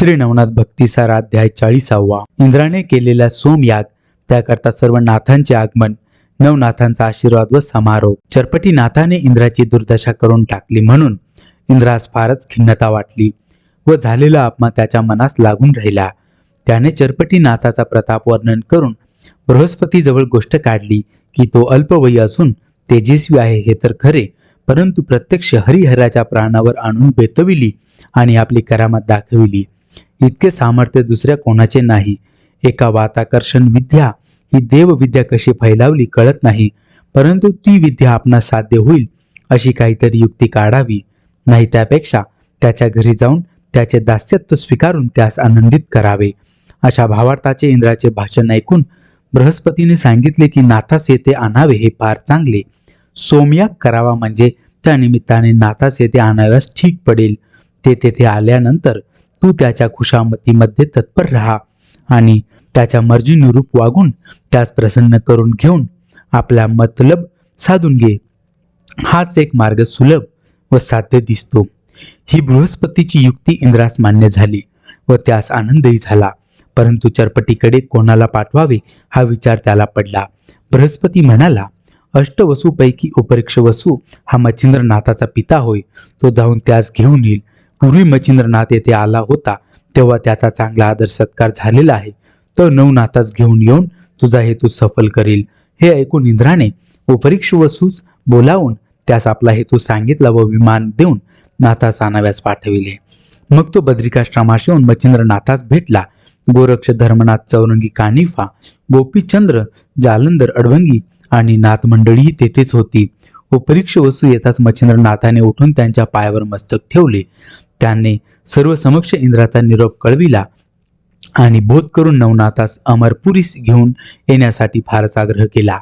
श्री नवनाथ भक्तीसार अध्याय चाळीसावा. इंद्राने केलेला सोमयाग त्याकरता सर्व नाथांचे आगमन नवनाथांचा आशीर्वाद व समारोप. चरपटी नाथाने इंद्राची दुर्दशा करून टाकली म्हणून इंद्रास फारच खिन्नता वाटली व झालेला अपमान त्याच्या मनास लागून राहिला. त्याने चरपटी नाथाचा प्रताप वर्णन करून बृहस्पतीजवळ गोष्ट काढली की तो अल्पवयी असून तेजस्वी आहे हे तर खरे परंतु प्रत्यक्ष हरिहराच्या प्राणावर आणून बेतविली आणि आपली करामत दाखविली. इतके सामर्थ्य दुसऱ्या कोणाचे नाही. एका वाताकर्षण विद्या ही देवविद्या कशी फैलावली कळत नाही परंतु ती विद्या आपणास साध्य होईल अशी काहीतरी युक्ती काढावी. नाही त्यापेक्षा त्याच्या घरी जाऊन त्याचे दास्यत्व स्वीकारून त्यास आनंदित करावे. अशा भावार्थाचे इंद्राचे भाषण ऐकून बृहस्पतीने सांगितले की नाथास येथे आणावे हे फार चांगले. सोमयाग करावा म्हणजे त्या निमित्ताने नाथास येथे आणाव्यास ठीक पडेल. ते तेथे आल्यानंतर तू त्याच्या खुशामतीमध्ये तत्पर राहा आणि त्याच्या मर्जीनुरूप वागून त्यास प्रसन्न करून घेऊन आपला मतलब साधून घे. हाच एक मार्ग सुलभ व साध्य दिसतो. ही बृहस्पतीची युक्ती इंद्रास मान्य झाली व त्यास आनंदही झाला. परंतु चरपटीकडे कोणाला पाठवावे हा विचार त्याला पडला. बृहस्पती म्हणाला अष्टवसूपैकी उपरीक्ष वसू हा मच्छिंद्रनाथाचा पिता होय. तो जाऊन त्यास घेऊन येईल. पूर्वी मच्छिंद्रनाथ येथे आला होता तेव्हा त्याचा चांगला आदर सत्कार झालेला आहे. तो नवनाथास घेऊन येऊन तुझा हेतू सफल करील. हे ऐकून इंद्राने उपरीक्ष वसूस बोलावून त्यास आपला हेतू सांगितला व विमान देऊन नाथास आणाव्यास पाठविले. मग तो बद्रिकाश्रमाशी येऊन मच्छिंद्रनाथास भेटला. गोरक्ष धर्मनाथ चौरंगी कानिफा गोपीचंद्र जालंधर अडवंगी आणि नाथ मंडळी तेथेच होती. उपरीक्ष वसू येताच मच्छिंद्रनाथाने उठून त्यांच्या पायावर मस्तक ठेवले. त्याने सर्व समक्ष इंद्राचा निरोप कळविला आणि बोध करून नवनाथास अमरपुरीस घेऊन येण्यासाठी फारच आग्रह केला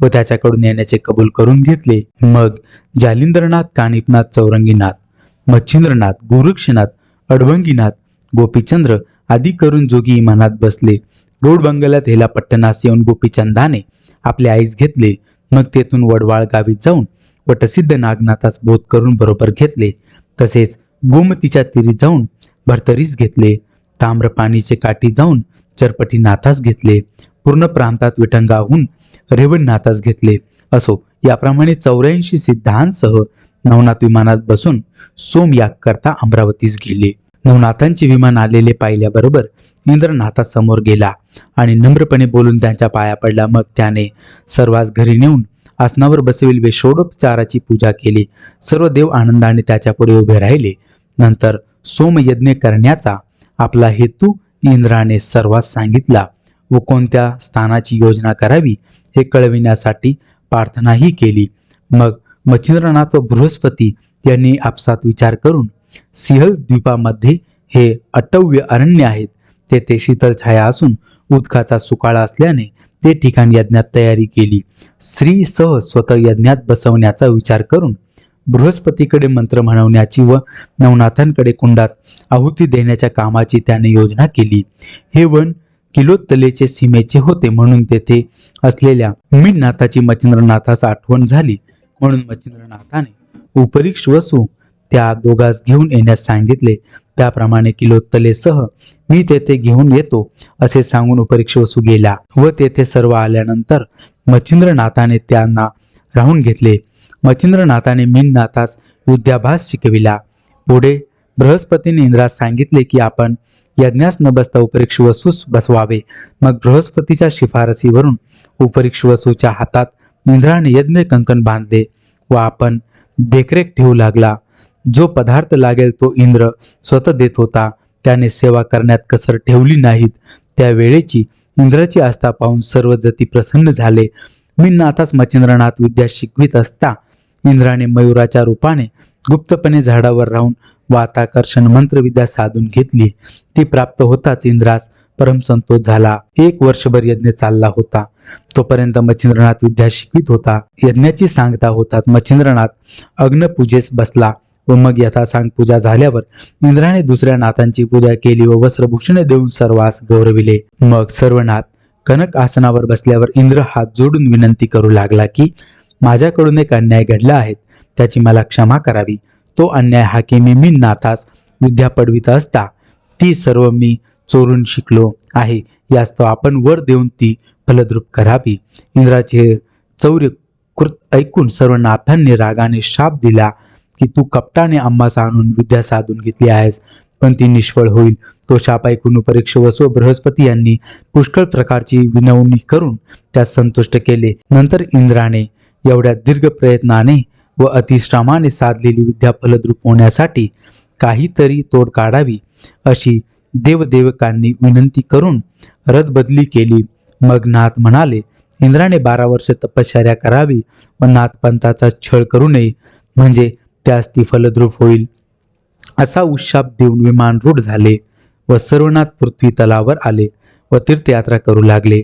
व त्याच्याकडून येण्याचे कबूल करून घेतले. मग जालिंद्रनाथ कानिपनाथ चौरंगीनाथ मच्छिंद्रनाथ गोरक्षनाथ अडवंगीनाथ गोपीचंद्र आदी करून जोगी इमानात बसले. रोड बंगल्यात हेला पट्टणास येऊन गोपीचंदाने आपले आईस घेतले. मग तेथून वडवाळ गावी जाऊन वटसिद्ध नागनाथास बोध करून बरोबर घेतले. तसेच गोमतीच्या तीरी जाऊन भरतरीस घेतले. ताम्रपाणीचे काठी जाऊन चरपटी नाथास घेतले. पूर्ण प्रांतात विठंगाहून रेवणनाथास घेतले. असो याप्रमाणे चौऱ्याऐंशी सिद्धांसह नवनाथ विमानात बसून सोम याग करता अमरावतीस गेले. नवनाथांचे विमान आलेले पाहिल्याबरोबर इंद्रनाथासमोर गेला आणि नम्रपणे बोलून त्यांच्या पाया पडला. मग त्याने सर्वांस घरी नेऊन आसनावर बसविल वे षोडोपचाराची पूजा केली. सर्व देव आनंदाने त्याच्यापुढे उभे राहिले. नंतर सोमयज्ञ करण्याचा आपला हेतू इंद्राने सर्वांस सांगितला. व कोणत्या स्थानाची योजना करावी हे कळविण्यासाठी प्रार्थनाही केली. मग मच्छिंद्रनाथ व बृहस्पती यांनी आपसात विचार करून सिंहल द्वीपामध्ये हे अटव्य अरण्य आहेत. तेथे शीतल छाया असून उदकाचा सुकाळा असल्याने ते ठिकाण यज्ञात तयारी केली. श्री सह स्वतः यज्ञात बसवण्याचा विचार करून बृहस्पतीकडे मंत्र म्हणवण्याची व नवनाथांकडे कुंडात आहुती देण्याच्या कामाची त्याने योजना केली. हे वन किलोत्तलेचे सीमेचे होते म्हणून तेथे असलेल्या मीननाथाची मच्छिंद्रनाथास आठवण झाली. म्हणून मच्छिंद्रनाथाने उपरीक्ष वसू त्या दोघास घेऊन येण्यास सांगितले. त्याप्रमाणे किलोत्तलेसह मी तेथे घेऊन येतो असे सांगून उपरीक्ष वसू गेला व तेथे सर्व आल्यानंतर मच्छिंद्रनाथाने त्यांना राहून घेतले. मच्छिंद्रनाथाने मीननाथास युद्धाभास शिकविला. पुढे बृहस्पतीने इंद्रास सांगितले की आपण यज्ञास न बसता उपरीक्ष वसूस बसवावे. मग बृहस्पतीच्या शिफारसीवरून उपरीक्ष वसूच्या हातात इंद्राने यज्ञ कंकण बांधले व आपण देखरेख ठेवू लागला. जो पदार्थ लागेल तो इंद्र स्वतः देत होता. त्याने सेवा करण्यात कसर ठेवली नाहीत. त्या वेळेची इंद्राची आस्था पाहून सर्व जती प्रसन्न झाले. मी नाथास मच्छिंद्रनाथ विद्या शिकवित असता इंद्राने मयुराच्या रूपाने गुप्तपणे झाडावर राहून वाताकर्षण मंत्रविद्या साधून घेतली. ती प्राप्त होताच इंद्रास परमसंतोष झाला. एक वर्षभर यज्ञ चालला होता. तोपर्यंत मच्छिंद्रनाथ विद्या शिकवित होता. यज्ञाची सांगता होतात मच्छिंद्रनाथ अग्नपूजेस बसला. व मग यथासांग पूजा झाल्यावर इंद्राने दुसऱ्या नाथांची पूजा केली व वस्त्रभूषणे देऊन सर्वांस गौरविले. मग सर्व नाथ कनक आसनावर बसल्यावर इंद्र हात जोडून विनंती करू लागला की माझ्याकडून एक अन्याय घडला आहे त्याची मला क्षमा करावी. तो अन्याय हा की मी मी नाथास विद्या पडवित असता ती सर्व मी चोरून शिकलो आहे यास्तव आपण वर देऊन ती फलद्रूप करावी. इंद्राचे हे चौर्य कृत ऐकून सर्व नाथांनी रागाने शाप दिला. की तू कपटाने आंबाचा आणून विद्या साधून घेतली आहेस. पण ती निष्फळ होईल. तो शाप ऐकून परीक्ष वसो बृहस्पती यांनी पुष्कळ प्रकारची विनवणी करून त्यास संतुष्ट केले. नंतर इंद्राने एवढ्या दीर्घ प्रयत्नाने व अतिश्रमाने साधलेली विद्या फलद्रूप होण्यासाठी काहीतरी तोड काढावी अशी देवदेवकांनी विनंती करून रदबदली केली. मग नाथ म्हणाले इंद्राने बारा वर्ष तपश्चर्या करावी व नाथपंथाचा छळ करू नये. म्हणजे त्यास ती फलद्रूप होईल. असा उशाप देऊन विमान रूढ झाले व सर्वनाथ पृथ्वी तलावर आले व तीर्थयात्रा करू लागले.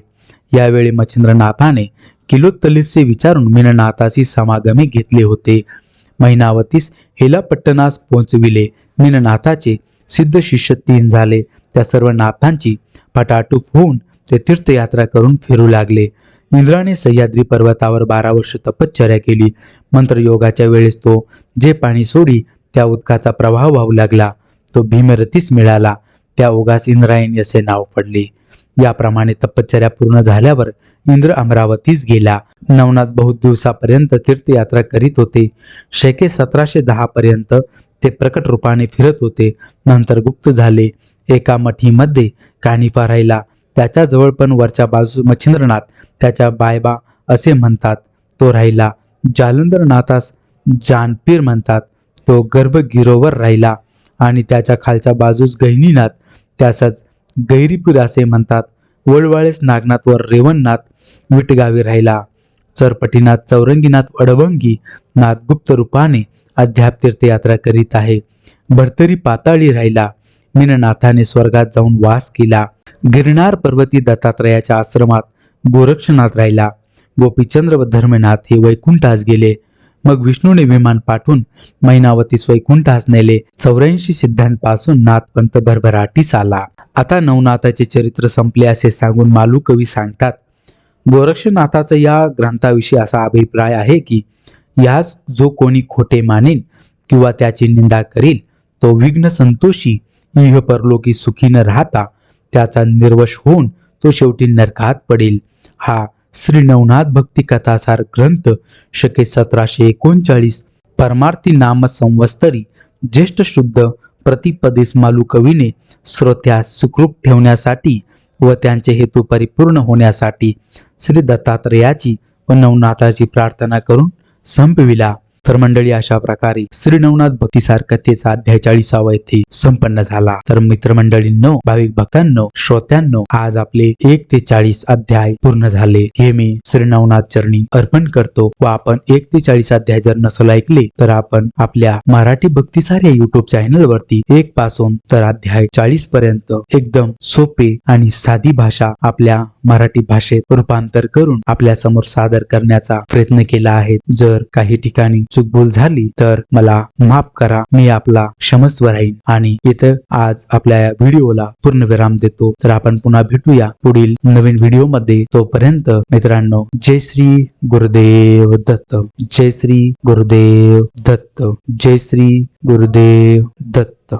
यावेळी मच्छिंद्रनाथाने किलोत्तलीसे विचारून मीननाथाची समागमी घेतले होते. महिनावतीस हेलापट्टणास पोहोचविले. मीननाथाचे सिद्ध शिष्य तीन झाले. त्या सर्व नाथांची पटाटूप होऊन ते तीर्थयात्रा करून फिरू लागले. इंद्राने सह्याद्री पर्वतावर बारा वर्ष तपश्चर्या केली. मंत्रयोगाच्या वेळेस तो जे पाणी सोडी त्या उदकाचा प्रवाह वाहू लागला. तो भीमरतीस मिळाला. त्या ओघास इंद्रायणी असे नाव पडले. याप्रमाणे तपश्चर्या पूर्ण झाल्यावर इंद्र अमरावतीस गेला. नवनाथ बहुत दिवसापर्यंत तीर्थयात्रा करीत होते. शेके सतराशे दहा पर्यंत ते प्रकट रूपाने फिरत होते. नंतर गुप्त झाले. एका मठीमध्ये कानिफा राहिला. त्याच्याजवळ पण वरच्या बाजू मच्छिंद्रनाथ त्याच्या बायबा असे म्हणतात तो राहिला. जालंधरनाथास जानपीर म्हणतात तो गर्भगिरोवर राहिला. आणि त्याच्या खालच्या बाजूस गहिनीनाथ त्यासच गैरीपूर असे म्हणतात. वळवाळेस नागनाथ व रेवणनाथ विटगावी राहिला. चरपटीनाथ चौरंगीनाथ अडवंगी नाथगुप्त रूपाने अध्याप तीर्थयात्रा करीत आहे. भरतरी पाताळी राहिला. मीननाथाने स्वर्गात जाऊन वास केला. गिरणार पर्वती दत्तात्रयाच्या आश्रमात गोरक्षनाथ राहिला. गोपीचंद्र व धर्मनाथ हे वैकुंठास गेले. मग विष्णूने विमान पाठवून मैनावतीस वैकुंठास नेले. चौऱ्याऐंशी सिद्धांपासून नाथपंत भरभराटीस आला. आता नवनाथाचे चरित्र संपले असे सांगून मालू कवी सांगतात गोरक्षनाथाचा या ग्रंथाविषयी असा अभिप्राय आहे की यास जो कोणी खोटे मानेल किंवा त्याची निंदा करील तो विघ्न संतोषी इह परलोकी सुखी न राहता त्याचा निर्वश होऊन तो शेवटी नरकात पडेल. हा श्री नवनाथ भक्ती कथासार ग्रंथ शके सतराशे एकोणचाळीस परमार्थी नाम संवस्तरी ज्येष्ठ शुद्ध प्रतिपदेस मालू कवीने श्रोत्यास सुखरूप ठेवण्यासाठी व त्यांचे हेतू परिपूर्ण होण्यासाठी श्री दत्तात्रयाची व नवनाथाची प्रार्थना करून संपविला. तर मंडळी अशा प्रकारे श्री नवनाथ भक्ती सारखतेचा अध्याय चाळीसावा येथे संपन्न झाला. तर मित्रमंडळींनो भाविक भक्तांनो श्रोत्यांनो आज आपले एक ते चाळीस अध्याय पूर्ण झाले. हे मी श्री नवनाथ चरणी अर्पण करतो. व आपण एक ते चाळीस अध्याय जर नसल ऐकले तर आपण आपल्या मराठी भक्तीसार या युट्यूब चॅनल वरती एक पासून तर अध्याय चाळीस पर्यंत एकदम सोपे आणि साधी भाषा आपल्या मराठी भाषेत रूपांतर करून आपल्यासमोर सादर करण्याचा प्रयत्न केला आहे. जर काही ठिकाणी चूकभूल झाली तर मला माफ करा मी आपला क्षमस्व राहीन. आणि इथं आज आपल्या या व्हिडिओला पूर्ण विराम देतो. तर आपण पुन्हा भेटूया पुढील नवीन व्हिडिओमध्ये तोपर्यंत मित्रांनो जय श्री गुरुदेव दत्त. जय श्री गुरुदेव दत्त. जय श्री गुरुदेव दत्त.